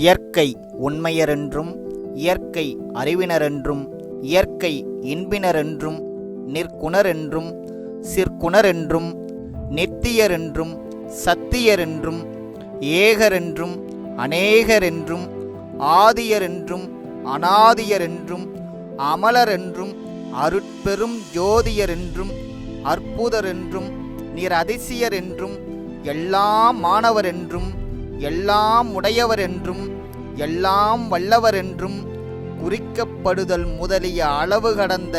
இயற்கை உண்மையரென்றும் இயற்கை அறிவினரென்றும் இயற்கை இன்பினரென்றும் நிற்குணரென்றும் சிற்குணரென்றும் நித்தியரென்றும் சத்தியரென்றும் ஏகரென்றும் அநேகரென்றும் ஆதியரென்றும் அனாதியரென்றும் அமலரென்றும் அருட்பெரும் ஜோதியரென்றும் அற்புதரென்றும் நிரதிசியரென்றும் அதிசயரென்றும் எல்லாம் மாணவரென்றும் எல்லாம் உடையவரென்றும் எல்லாம் வல்லவரென்றும் குறிக்கப்படுதல் முதலிய அளவு கடந்த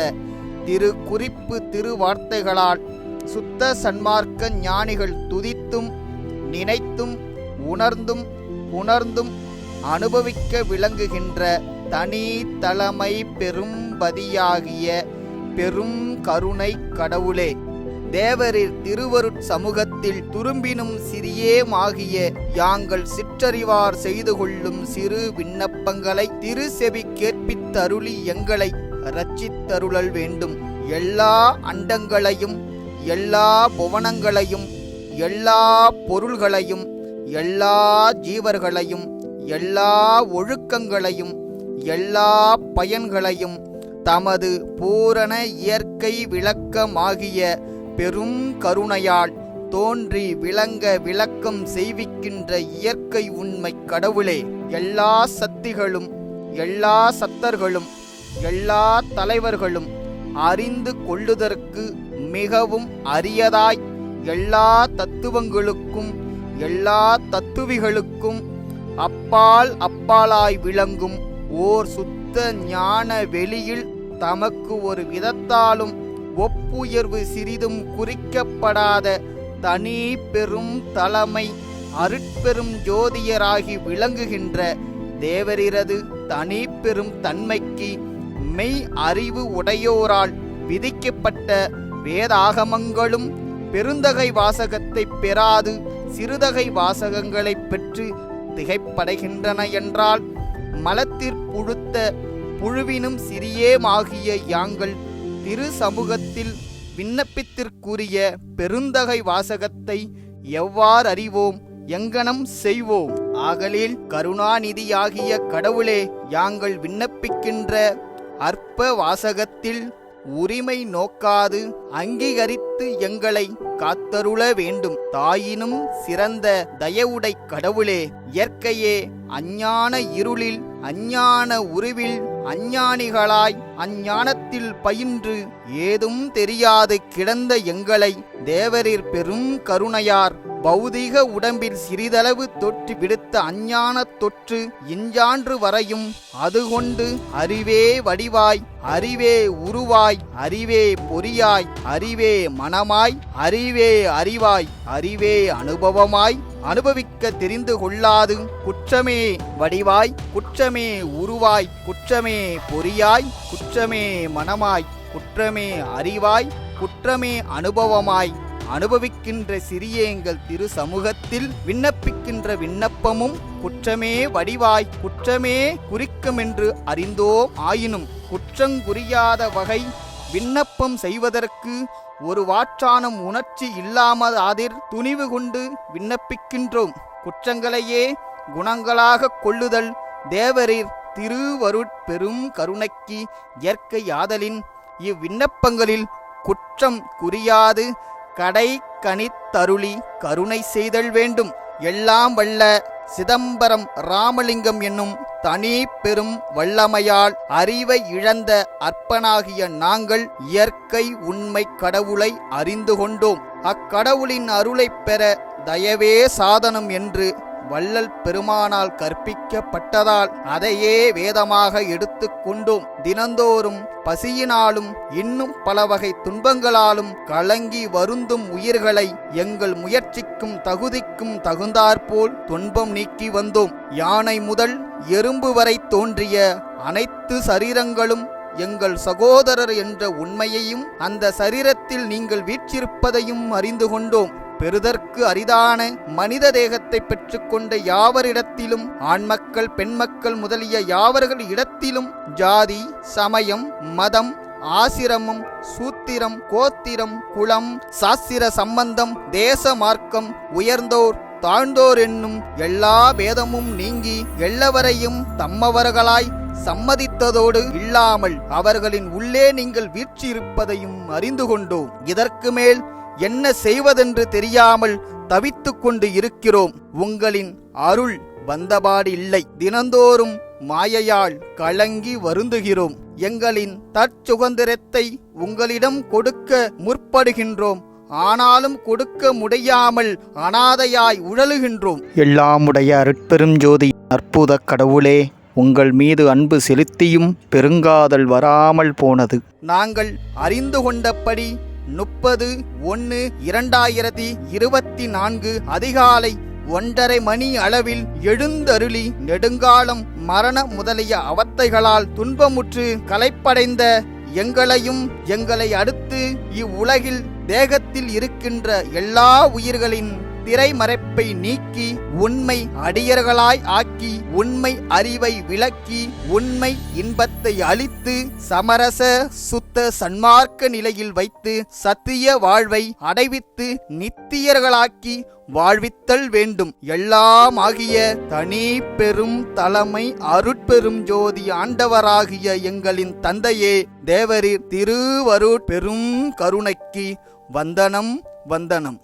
திரு குறிப்பு திருவார்த்தைகளால் சுத்த சன்மார்க்க ஞானிகள் துதித்தும் நினைத்தும் உணர்ந்தும் உணர்ந்தும் அனுபவிக்க விளங்குகின்ற தனி தலைமை பெரும்பதியாகிய பெரும் கருணை கடவுளே. தேவரில் திருவருட் சமூகத்தில் துரும்பினும் சிறியேமாகிய யாங்கள் சிற்றறிவார் செய்து கொள்ளும் சிறு விண்ணப்பங்களை திரு செவி கேட்பித்தருளி எங்களை ரச்சித்தருளல் வேண்டும். எல்லா அண்டங்களையும் எல்லா புவனங்களையும் எல்லா பொருள்களையும் எல்லா ஜீவர்களையும் எல்லா ஒழுக்கங்களையும் எல்லா பயன்களையும் தமது பூரண இயற்கை விளக்கமாகிய பெரும் கருணையால் தோன்றி விளங்க விளக்கம் செய்விக்கின்ற இயற்கை உண்மை கடவுளே எல்லா சக்திகளும் எல்லா சத்தர்களும் எல்லா தலைவர்களும் அறிந்து கொள்ளுதற்கு மிகவும் அரியதாய் எல்லா தத்துவங்களுக்கும் எல்லா தத்துவிகளுக்கும் அப்பால் அப்பாலாய் விளங்கும் ஓர் சுத்த ஞான வெளியில் தமக்கு ஒரு விதத்தாலும் ஒப்புயர்வு சிறிதும் குறிக்கப்படாத தனி பெரும் தலைமை அருட்பெரும் ஜோதியராகி விளங்குகின்ற தேவரிரது தனி பெரும் தன்மைக்கு மெய் அறிவு உடையோரால் விதிக்கப்பட்ட வேதாகமங்களும் பெருந்தகை வாசகத்தை பெறாது சிறுதகை வாசகங்களைப் பெற்று திகைப்படைகின்றன என்றால் மலத்திற்புழுத்த புழுவினும் சிறியேமாகிய யாங்கள் திரு சமூகத்தில் விண்ணப்பித்திற்குரிய பெருந்தகை வாசகத்தை எவ்வாறு அறிவோம்? எங்கனம் செய்வோம்? ஆகலில் கருணாநிதியாகிய கடவுளே யாங்கள் விண்ணப்பிக்கின்ற அற்ப வாசகத்தில் உரிமை நோக்காது அங்கீகரித்து எங்களை காத்தருள வேண்டும். தாயினும் சிறந்த தயவுடை கடவுளே இயற்கையே அஞ்ஞான இருளில் அஞ்ஞான உருவில் அஞ்ஞானிகளாய் அஞ்ஞானத்தில் பயின்று ஏதும் தெரியாது கிடந்த எங்களை தேவரிர் பெரும் கருணையார். பௌதிக உடம்பில் சிறிதளவு தொற்று விடுத்த அஞ்ஞான தொற்று இஞ்சான்று வரையும் அதுகொண்டு அறிவே வடிவாய் அறிவே உருவாய் அறிவே பொறியாய் அறிவே மனமாய் அறிவே அறிவாய் அறிவே அனுபவமாய் அனுபவிக்க தெரிந்து கொள்ளாது குற்றமே வடிவாய் குற்றமே உருவாய் குற்றமே பொறியாய் குற்றமே மனமாய் குற்றமே அறிவாய் குற்றமே அனுபவமாய். அனுபவிக்கின்ற சிறியேங்கள் திரு சமூகத்தில் விண்ணப்பிக்கின்ற விண்ணப்பமும் குற்றமே வடிவாய் குற்றமே குறிக்குமென்று அறிந்தோம். ஆயினும் குற்றங்குறியாத வகை விண்ணப்பம் செய்வதற்கு ஒரு வாற்றானும் உணர்ச்சி இல்லாமதாதிர் துணிவு கொண்டு விண்ணப்பிக்கின்றோம். குற்றங்களையே குணங்களாக கொள்ளுதல் தேவரீர் திருவருட் பெரும் கருணைக்கு இயற்கை யாதலின் இவ்விண்ணப்பங்களில் குற்றம் குறியாது கடை கணித்தருளி கருணை செய்தல் வேண்டும். எல்லாம் வல்ல சிதம்பரம் ராமலிங்கம் என்னும் தனி பெரும் வல்லமையால் அறிவை இழந்த அற்பனாகிய நாங்கள் இயற்கை உண்மை கடவுளை அறிந்து கொண்டோம். அக்கடவுளின் அருளைப் பெற தயவே சாதனம் என்று வள்ளல் பெருமானால் கற்பிக்கப்பட்டதால் அதையே வேதமாக எடுத்துக்கொண்டோம் தினந்தோறும் பசியினாலும் இன்னும் பல வகை துன்பங்களாலும் கலங்கி வருந்தும் உயிர்களை எங்கள் முயற்சிக்கும் தகுதிக்கும் தகுந்தாற்போல் துன்பம் நீக்கி வந்தோம். யானை முதல் எறும்பு வரை தோன்றிய அனைத்து சரீரங்களும் எங்கள் சகோதரர் என்ற உண்மையையும் அந்த சரீரத்தில் நீங்கள் வீற்றிருப்பதையும் அறிந்து கொண்டோம். பெறுதற்கு அரிதான மனித தேகத்தை பெற்றுக்கொண்ட யாவரிடத்திலும் ஆண்மக்கள் பெண்மக்கள் முதலிய யாவர்கள் இடத்திலும் ஜாதி சமயம் மதம் ஆசிரமம் சூத்திரம் கோத்திரம் குலம் சாஸ்திர சம்பந்தம் தேச மார்க்கம் உயர்ந்தோர் தாழ்ந்தோர் என்னும் எல்லா பேதமும் நீங்கி எல்லவரையும் தம்மவர்களாய் சம்மதித்ததோடு இல்லாமல் அவர்களின் உள்ளே நீங்கள் வீற்றிருப்பதையும் அறிந்து கொண்டோம். இதற்கு மேல் என்ன செய்வதென்று தெரியாமல் தவித்துக் கொண்டு இருக்கிறோம். உங்களின் அருள் வந்தபாடு இல்லை. தினந்தோறும் மாயையால் கலங்கி வருந்துகிறோம். எங்களின் தற்சுதந்திரத்தை உங்களிடம் கொடுக்க முற்படுகின்றோம். ஆனாலும் கொடுக்க முடியாமல் அனாதையாய் உழலுகின்றோம். எல்லாமுடைய அருட்பெரும் ஜோதி அற்புத கடவுளே உங்கள் மீது அன்பு செலுத்தியும் பெருங்காதல் வராமல் போனது. நாங்கள் அறிந்து கொண்டபடி முப்பது ஒன்று இரண்டாயிரத்தி இருபத்தி நான்கு அதிகாலை ஒன்றரை மணி அளவில் எழுந்தருளி நெடுங்காலம் மரண முதலிய அவத்தைகளால் துன்பமுற்று கலைப்படைந்த எங்களையும் எங்களை அடுத்து இவ்வுலகில் தேகத்தில் இருக்கின்ற எல்லா உயிர்களின் திரைமறைப்பை நீக்கி உண்மை அடியர்களாய் ஆக்கி உண்மை அறிவை விளக்கி உண்மை இன்பத்தை அளித்து சமரச சுத்த சன்மார்க்க நிலையில் வைத்து சத்திய வாழ்வை அடைவித்து நித்தியர்களாக்கி வாழ்வித்தல் வேண்டும். எல்லாம் ஆகிய தனி பெரும் தலைமை அருட்பெரும் ஜோதி ஆண்டவராகிய எங்களின் தந்தையே தேவரீர் திருவருட் பெரும் கருணைக்கு வந்தனம் வந்தனம்.